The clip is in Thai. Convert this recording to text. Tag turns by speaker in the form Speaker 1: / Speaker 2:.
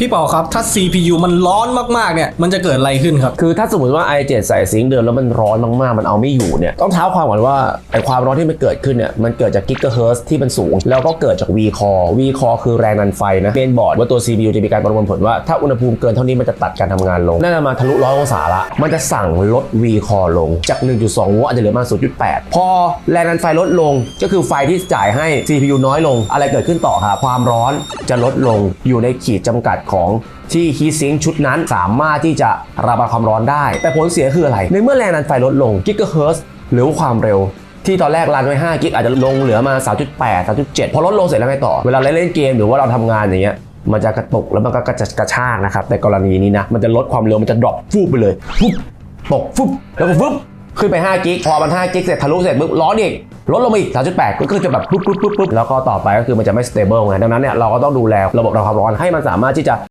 Speaker 1: พี่เปาครับ ถ้า CPU มันร้อนมากๆ เนี่ย มันจะเกิดอะไรขึ้นครับ
Speaker 2: คือถ้าสมมติว่า i7 ใส่ซิงค์เดิมแล้วมันร้อนมากๆ มันเอาไม่อยู่เนี่ย ต้องเท้าความก่อนว่าไอความร้อนที่มันเกิดขึ้นเนี่ย มันเกิดจากกิกะเฮิร์ตที่มันสูง แล้วก็เกิดจาก V core V core คือแรงดันไฟนะเมนบอร์ดว่าตัว CPU จะมีการประมวลผลว่าถ้าอุณหภูมิเกินเท่านี้มันจะตัดการทำงานลงน่าจะมาทะลุร้อยองศาละ มันจะสั่งลด V core ลงจาก 1.2โวลต์อาจจะเหลือมา0.8 พอแรงดันไฟลดลง ก็คือไฟที่จ่ายให้ CPU น้อยลง อะไรเกิดขึ้นต่อครับความร้อนจะลดลงอยู่ในขีดจำกัดของที่ฮีทซิงชุดนั้นสามารถที่จะระบายความร้อนได้ แต่ผลเสียคืออะไร ในเมื่อแรงดันไฟลดลงกิกะเฮิร์ตหรือความเร็วที่ตอนแรกรันไว้5กิกอาจจะลงเหลือมา 3.8 3.7 พอลดลงเสร็จแล้วไงต่อ เวลาเราเล่นเกมหรือว่าเราทำงานอย่างเงี้ยมันจะกระตุกแล้วมันก็กระจะกระชากนะครับ แต่กรณีนี้นะ มันจะลดความเร็วมันจะดรอปฟูบไปเลยฟุบตกฟุบแล้วก็ฟุบ ขึ้นไป5กิกพอมัน5กิกเสร็จทะลุเสร็จปุ๊บร้อนอีกลดลงมาอีก 3.8 ก็คือจะแบบปุ๊บปุ๊บปุ๊บปุ๊บแล้วก็ต่อไปก็คือมันจะไม่สเตเบิลไงดังนั้นเนี่ยเราก็ต้องดูแลระบบความร้อนให้มันสามารถที่จะ